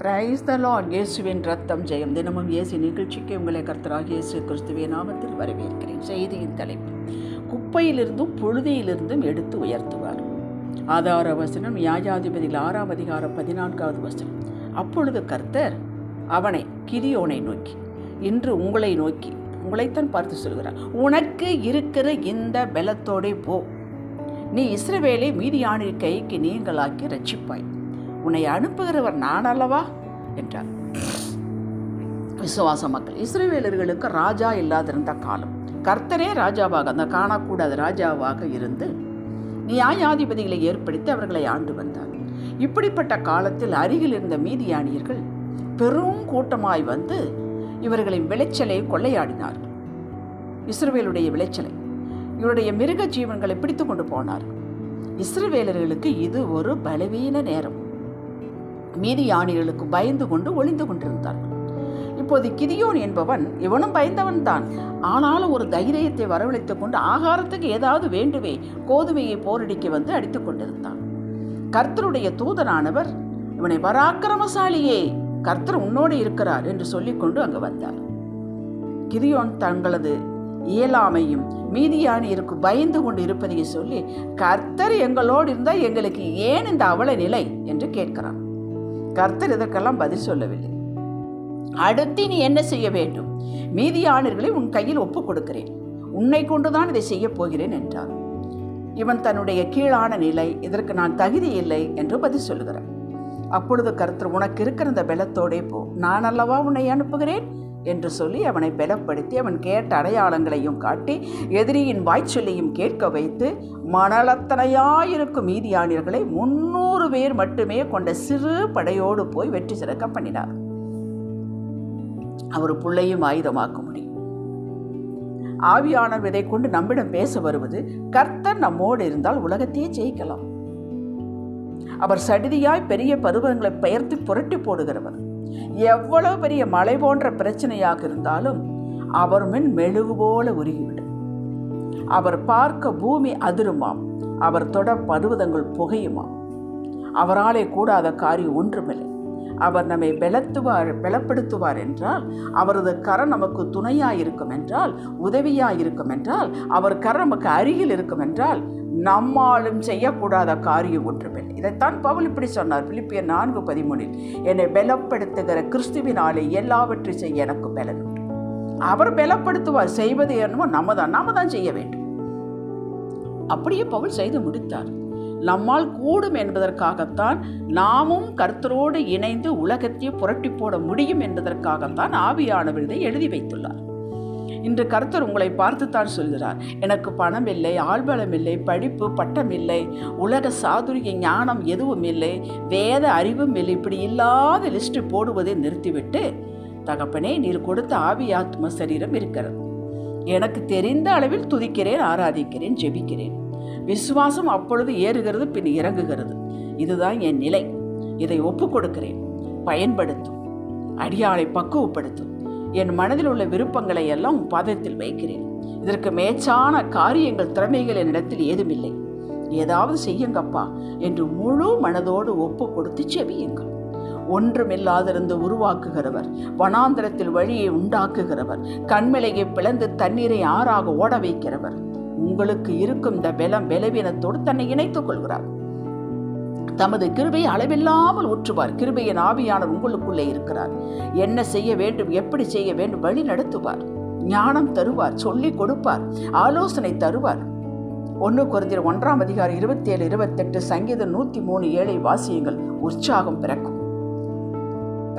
Praise the Lord இயேசுவின் ரத்தம் ஜெயம். தினமும் இயேசு நிகழ்ச்சிக்கு உங்களை கர்த்தராக இயேசு கிறிஸ்துவிய நாமத்தில் வரவேற்கிறேன். செய்தியின் தலைப்பு குப்பையிலிருந்தும் புழுதியிலிருந்தும் எடுத்து உயர்த்துவார். ஆதார வசனம் நியாயாதிபதியில் ஆறாம் அதிகாரம் பதினான்காவது வசனம். அப்பொழுது கர்த்தர் அவனை கிரியோனை நோக்கி இன்று உங்களை நோக்கி உங்களைத்தான் பார்த்து சொல்கிறார் உனக்கு இருக்கிற இந்த பலத்தோடே போ. நீ இஸ்ரவேலை மீதியானின் கைக்கு நீங்களாக்கி ரட்சிப்பாய். உன்னை அனுப்புகிறவர் நான் அல்லவா? என்றார். விசுவாச மக்கள் இஸ்ரேவேலர்களுக்கு ராஜா இல்லாதிருந்த காலம். கர்த்தரே ராஜாவாக அந்த காணக்கூடாத ராஜாவாக இருந்து நியாயாதிபதிகளை ஏற்படுத்தி அவர்களை ஆண்டு வந்தார். இப்படிப்பட்ட காலத்தில் அருகில் இருந்த மீதியானியர்கள் பெரும் கூட்டமாய் வந்து இவர்களின் விளைச்சலை கொள்ளையாடினார்கள் இஸ்ரவேலுடைய விளைச்சலை இவருடைய மிருக ஜீவன்களை பிடித்து கொண்டு போனார். இஸ்ரவேலர்களுக்கு இது ஒரு பலவீன நேரம். மீதி யானைகளுக்கு பயந்து கொண்டு ஒளிந்து கொண்டிருந்தார்கள். இப்போது கிதியோன் என்பவன் இவனும் பயந்தவன் தான் ஆனாலும் ஒரு தைரியத்தை வரவழைத்துக் கொண்டு ஆகாரத்துக்கு ஏதாவது வேண்டுமே கோதுமையை போரடிக்க வந்து அடித்துக் கொண்டிருந்தான். கர்த்தருடைய தூதரானவர் இவனை பராக்கிரமசாலியே கர்த்தர் உன்னோடு இருக்கிறார் என்று சொல்லிக்கொண்டு அங்கு வந்தார். கிதியோன் தங்களது இயலாமையும் மீதியானியருக்கு பயந்து கொண்டு இருப்பதையும் சொல்லி கர்த்தர் எங்களோடு இருந்தால் எங்களுக்கு ஏன் இந்த அவல நிலை? என்று கேட்கிறான். கர்த்தர் இதற்கெல்லாம் பதில் சொல்லவில்லை. அடுத்து நீ என்ன செய்ய வேண்டும்? மீதியானர்களை உன் கையில் ஒப்புக் கொடுக்கிறேன் உன்னை கொண்டுதான் இதை செய்யப் போகிறேன் என்றார். இவன் தன்னுடைய கீழான நிலை இதற்கு நான் தகுதி இல்லை என்று பதில் சொல்கிறான் அப்பொழுது கருத்தர் உனக்கு இருக்கிற இந்த பலத்தோடே போ. நான் அல்லவா உன்னை அனுப்புகிறேன்? என்று சொல்லி அவனை பலப்படுத்தி அவன் கேட்ட அடையாளங்களையும் காட்டி எதிரியின் வாய்ச்சொல்லையும் கேட்க வைத்து மணலத்தனையாயிருக்கும் மீதியானியர்களை முன்னூறு பேர் மட்டுமே கொண்ட சிறு படையோடு போய் வெற்றி சிறக்க பண்ணினார். அவர் புள்ளையும் ஆயுதமாக்க முடியும் ஆவியானவர் இதை கொண்டு நம்மிடம் பேச வருவது கர்த்தர் நம்மோடு இருந்தால் உலகத்தையே ஜெயிக்கலாம். அவர் சடிதியாய் பெரிய பருவங்களை பெயர்த்து புரட்டி போடுகிறவர். எவ்வளவு பெரிய மலை போன்ற பிரச்சனையாக இருந்தாலும் அவர் மின் மெழுகு போல உருகிவிடும். அவர் பார்க்க பூமி அதிருமாம். அவர் தொட பருவதங்கள் புகையுமாம். அவராலே கூடாத காரியம் ஒன்றுமில்லை. அவர் நம்மை பலத்துவார் பலப்படுத்துவார் என்றால் அவரது கரம் நமக்கு துணையாக இருக்கும் என்றால் உதவியாக இருக்கும் என்றால் அவர் கரம் நமக்கு அருகில் இருக்கும் என்றால் நம்மாலும் செய்யக்கூடாத காரியம் ஒன்றுமே இதைத்தான் பவுல் இப்படி சொன்னார். பிலிப்பியர் நான்கு பதிமூணில் என்னை பலப்படுத்துகிற கிறிஸ்துவினாலே எல்லாவற்றை செய்ய எனக்கு பலன் உண்டு. அவர் பலப்படுத்துவார். செய்வது என்னமோ நம்ம தான் நாம தான் செய்ய வேண்டும். அப்படியே பவுல் செய்து முடித்தார். நம்மால் கூடும் என்பதற்காகத்தான் நாமும் கர்த்தரோடு இணைந்து உலகத்தையே புரட்டி போட முடியும் என்பதற்காகத்தான் ஆவியானவர் இதை எழுதி வைத்துள்ளார். இன்று கர்த்தர் உங்களை பார்த்துத்தான் சொல்கிறார். எனக்கு பணம் இல்லை ஆள்பலம் இல்லை படிப்பு பட்டம் இல்லை உலக சாதுரிய ஞானம் எதுவும் இல்லை வேத அறிவும் இல்லை இப்படி இல்லாத லிஸ்ட்டு போடுவதை நிறுத்திவிட்டு தகப்பனே நீர் கொடுத்த ஆவி ஆத்ம சரீரம் இருக்கிறது. எனக்கு தெரிந்த அளவில் துதிக்கிறேன் ஆராதிக்கிறேன் ஜெபிக்கிறேன். விசுவாசம் அப்பொழுது ஏறுகிறது பின் இறங்குகிறது. இதுதான் என் நிலை. இதை ஒப்புக்கொடுக்கிறேன். பயன்படுத்தும். அடியாளை பக்குவப்படுத்தும். என் மனதில் உள்ள விருப்பங்களை எல்லாம் உன் பாதத்தில் வைக்கிறேன். இதற்கு மேச்சான காரியங்கள் திறமைகள் என்னிடத்தில் ஏதுமில்லை. ஏதாவது செய்யுங்கப்பா என்று முழு மனதோடு ஒப்பு கொடுத்து செவியுங்கள். ஒன்றுமில்லாதிருந்து உருவாக்குகிறவர் வனாந்திரத்தில் வழியை உண்டாக்குகிறவர் கண்மலையை பிளந்து தண்ணீரை ஆறாக ஓட வைக்கிறவர் உங்களுக்கு இருக்கும் இந்த பலம் பலவீனத்தோடு தன்னை இணைத்துக் கொள்கிறார். தமது கிருபை அளவில்லாமல் ஊற்றுவார். கிருபையின் ஆவியானவர் உங்களுக்குள்ளே இருக்கிறார். என்ன செய்ய வேண்டும் எப்படி செய்ய வேண்டும் வழி நடத்துவார். ஞானம் தருவார் சொல்லிக் கொடுப்பார் ஆலோசனை தருவார். ஒன்று குறைந்த ஒன்றாம் அதிகாரம் இருபத்தி ஏழு இருபத்தெட்டு சங்கீதம் நூற்றி மூணு ஏழை வாசியங்கள் உற்சாகம் பிறக்கும்.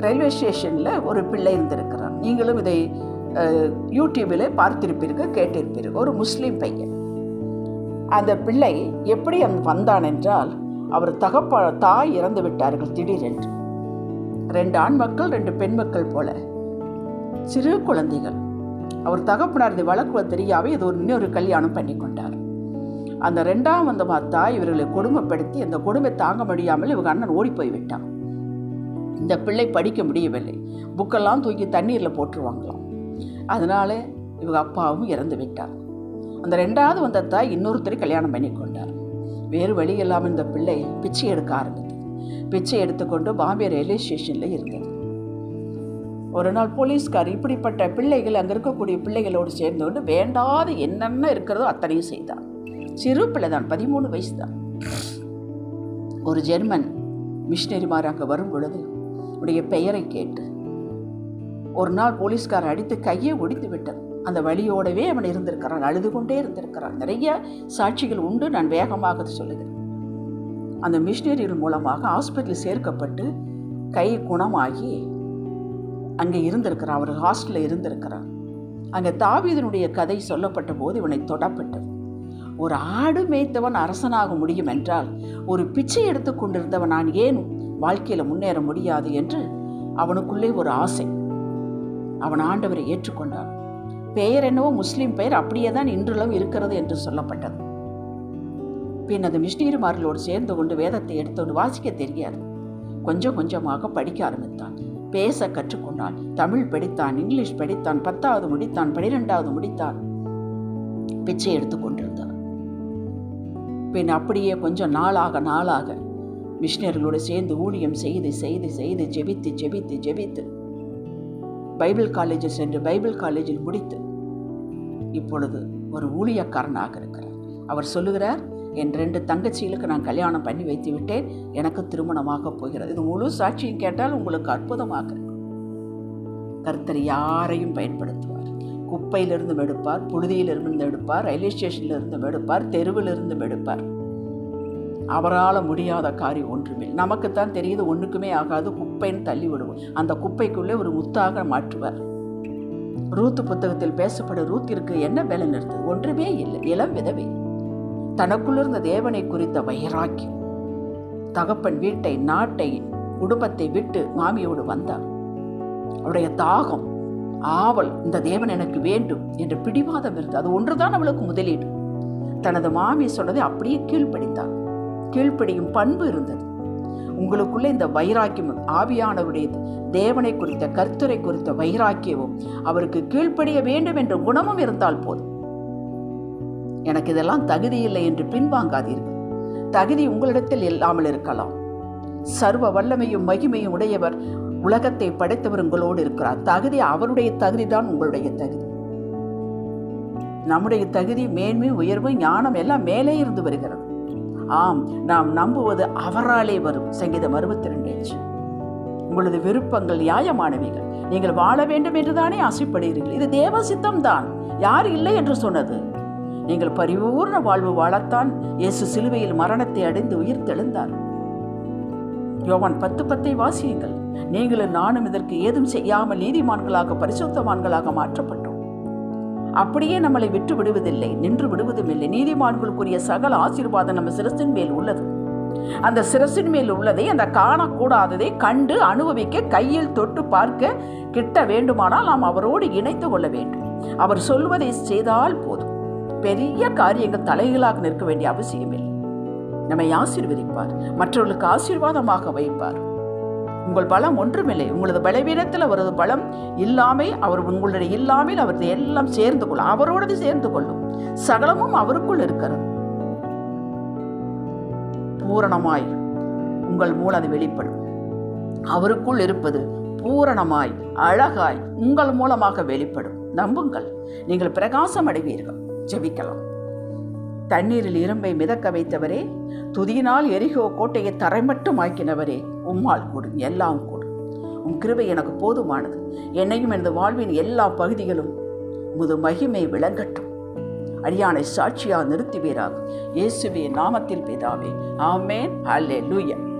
ரயில்வே ஸ்டேஷனில் ஒரு பிள்ளை இருந்திருக்கிறார். நீங்களும் இதை யூடியூபில் பார்த்திருப்பீர்கள் கேட்டிருப்பீர்கள். ஒரு முஸ்லீம் பையன். அந்த பிள்ளை எப்படி அங்கு வந்தான் என்றால் அவர் தகப்ப தாய் இறந்து விட்டார்கள் திடீரென்று. ரெண்டு ஆண் மக்கள் ரெண்டு பெண் மக்கள் போல. சிறு குழந்தைகள். அவர் தகப்பனார் இந்த வளர்க்குவது தெரியாவே இது ஒரு இன்னொரு கல்யாணம் பண்ணி கொண்டார். அந்த ரெண்டாம் வந்த மாத்தா இவர்களை கொடுமைப்படுத்தி அந்த கொடுமை தாங்க முடியாமல் இவங்க அண்ணன் ஓடி போய் விட்டான் இந்த பிள்ளை படிக்க முடியவில்லை. புக்கெல்லாம் தூக்கி தண்ணீரில் போட்டுருவாங்களாம். அதனால இவங்க அப்பாவும் இறந்து விட்டார். அந்த ரெண்டாவது வந்த தாய் இன்னொருத்தரை கல்யாணம் பண்ணி கொண்டார். வேறு வழி இல்லாமல் இந்த பிள்ளை பிச்சை எடுக்க ஆரம்பித்தது. பிச்சை எடுத்துக்கொண்டு பாம்பே ரயில்வே ஸ்டேஷனில் இருந்தது. ஒரு நாள் போலீஸ்கார் இப்படிப்பட்ட பிள்ளைகள் அங்கே இருக்கக்கூடிய பிள்ளைகளோடு சேர்ந்து கொண்டு வேண்டாத என்னென்ன இருக்கிறதோ அத்தனையும் செய்தார். சிறு பிள்ளை தான் பதிமூணு வயசு தான் ஒரு ஜெர்மன் மிஷினரிமார் அங்கே வரும் பொழுது உடைய பெயரை கேட்டு ஒரு நாள் போலீஸ்கார் அடித்து கையை ஒடித்து விட்டது. அந்த வழியோடவே அவன் இருந்திருக்கிறான் அழுது கொண்டே இருந்திருக்கிறான். நிறைய சாட்சிகள் உண்டு நான் வேகமாக சொல்லுகிறேன். அந்த மிஷினரிகள் மூலமாக ஹாஸ்பிட்டல் சேர்க்கப்பட்டு கை குணமாகி அங்கே இருந்திருக்கிறான் அவர் ஹாஸ்டலில் இருந்திருக்கிறார் அங்கே தாவீதனுடைய கதை சொல்லப்பட்ட போது இவனை தொடப்பட்டது. ஒரு ஆடு மேய்த்தவன் அரசனாக முடியும் என்றால் ஒரு பிச்சை எடுத்து கொண்டிருந்தவன் நான் ஏன் வாழ்க்கையில் முன்னேற முடியாது என்று அவனுக்குள்ளே ஒரு ஆசை. அவன் ஆண்டவரை ஏற்றுக்கொண்டான். பெயர் என்னவோ முஸ்லீம் பெயர் அப்படியே தான் இன்றளவும் இருக்கிறது என்று சொல்லப்பட்டது. பின் அந்த மிஷினரிமார்களோடு சேர்ந்து கொண்டு வேதத்தை எடுத்தோடு வாசிக்க தெரியாது. கொஞ்சம் கொஞ்சமாக படிக்க ஆரம்பித்தான். பேச கற்றுக்கொண்டான். தமிழ் படித்தான் இங்கிலீஷ் படித்தான் பத்தாவது முடித்தான் பனிரெண்டாவது முடித்தான். பிச்சை எடுத்துக்கொண்டிருந்தான் பின் அப்படியே கொஞ்சம் நாளாக நாளாக மிஷினர்களோடு சேர்ந்து ஊழியம் செய்து செய்து செய்து ஜெபித்து ஜெபித்து ஜெபித்து பைபிள் காலேஜில் சென்று பைபிள் காலேஜில் முடித்து இப்பொழுது ஒரு ஊழியக்காரனாக இருக்கிறார். அவர் சொல்லுகிறார் என் ரெண்டு தங்கச்சிகளுக்கு நான் கல்யாணம் பண்ணி வைத்து விட்டேன். எனக்கு திருமணமாக போகிறது. இது முழு சாட்சியும் கேட்டால் உங்களுக்கு அற்புதமாக கருத்தர் கர்த்தர் யாரையும் பயன்படுத்துவார். குப்பையிலிருந்து எடுப்பார் புழுதியிலிருந்து எடுப்பார் ரயில்வே ஸ்டேஷனில் இருந்து எடுப்பார் தெருவிலிருந்து எடுப்பார். அவரால் முடியாத காரியம் ஒன்றுமே. நமக்குத்தான் தெரியுது ஒன்றுக்குமே ஆகாது குப்பைன்னு தள்ளி விடுவோம். அந்த குப்பைக்குள்ளே ஒரு முத்தாக மாற்றுவார். ரூத்து புத்தகத்தில் பேசப்படும் ரூத்திற்கு என்ன வேலை நிறுத்து? ஒன்றுமே இல்லை. இளம் விதவை. தனக்குள்ளிருந்த தேவனை குறித்த வைராக்கியம். தகப்பன் வீட்டை நாட்டை குடும்பத்தை விட்டு மாமியோடு வந்தார். அவருடைய தாகம் ஆவல் இந்த தேவன் எனக்கு வேண்டும் என்ற பிடிவாதம் இருந்தது. அது ஒன்றுதான் அவளுக்கு முதலீடு. தனது மாமி சொன்னதை அப்படியே கீழ்ப்படித்தான் கீழ்ப்படியும் பண்பு இருந்தது. உங்களுக்குள்ளே இந்த வைராக்கியம் ஆவியானவருடைய தேவனை குறித்த கர்த்தரை குறித்த வைராக்கியமும் அவருக்கு கீழ்ப்படிய வேண்டும் என்ற குணமும் இருந்தால் போதும். எனக்கு இதெல்லாம் தகுதி இல்லை என்று பின்வாங்காதீர்கள். தகுதி உங்களிடத்தில் இல்லாமல் இருக்கலாம். சர்வ வல்லமையும் மகிமையும் உடையவர் உலகத்தை படைத்தவர் உங்களோடு இருக்கிறார். தகுதி அவருடைய தகுதி தான் உங்களுடைய தகுதி. நம்முடைய தகுதி மேன்மை உயர்வு ஞானம் எல்லாம் மேலே இருந்து வருகிறது. ஆம் நாம் நம்புவது அவராலே வரும். சங்கீதம் அறுபத்தி ரெண்டு உங்களது விருப்பங்கள் நியாயமானவைகள். நீங்கள் வாழ வேண்டும் என்றுதானே ஆசைப்படுகிறீர்கள். இது தேவ சித்தம் தான் யார் இல்லை என்று சொன்னது? நீங்கள் பரிபூர்ண வாழ்வு வாழத்தான் இயேசு சிலுவையில் மரணத்தை அடைந்து உயிர் தெழுந்தார் யோவான் பத்து பத்தை வாசியுங்கள். நீங்களும் நானும் இதற்கு ஏதும் செய்யாமல் நீதிமான்களாக பரிசுத்தவான்களாக மாற்றப்பட்டோம் அப்படியே நம்மளை விட்டு விடுவதில்லை நின்று விடுவதும் இல்லை நீதிமான்களுக்குரிய சகல ஆசீர்வாதம் நம்ம சிரசின் மேல் உள்ளது. அந்த சிரசின் மேல் உள்ளதை அந்த காணக்கூடாததை கண்டு அனுபவிக்க கையில் தொட்டு பார்க்க கிட்ட வேண்டுமானால் நாம் அவரோடு இணைத்து கொள்ள வேண்டும். அவர் சொல்வதை செய்தால் போதும். பெரிய காரியங்கள் தலைகளாக நிற்க வேண்டிய அவசியமில்லை. நம்மை ஆசீர்வதிப்பார். மற்றவர்களுக்கு ஆசீர்வாதமாக வைப்பார். உங்கள் பலம் ஒன்றுமில்லை. உங்களது பலவீனத்தில் அவரது பலம் இல்லாமை அவர் உங்களுடைய இல்லாமல் அவரது எல்லாம் சேர்ந்து கொள்ளும். அவரோடது சேர்ந்து கொள்ளும். சகலமும் அவருக்குள் இருக்கிறது. பூரணமாய் உங்கள் மூலம் அது வெளிப்படும். அவருக்குள் இருப்பது பூரணமாய் அழகாய் உங்கள் மூலமாக வெளிப்படும். நம்புங்கள். நீங்கள் பிரகாசம் அடைவீர்கள். ஜெபிக்கலாம். தண்ணீரில் இரும்பை மிதக்க வைத்தவரே துதியினால் எரிகோ கோட்டையை தரைமட்டும் ஆக்கினவரே உம்மால் கூடும் எல்லாம் கூடும் உம் கிருபை எனக்கு போதுமானது. என்னையும் எனது வாழ்வின் எல்லா பகுதிகளும் முது மகிமை விளங்கட்டும். அடியானை சாட்சியாக நிறுத்துவீராக. இயேசுவே நாமத்தில் பிதாவே. ஆமேன். அல்லே லூயா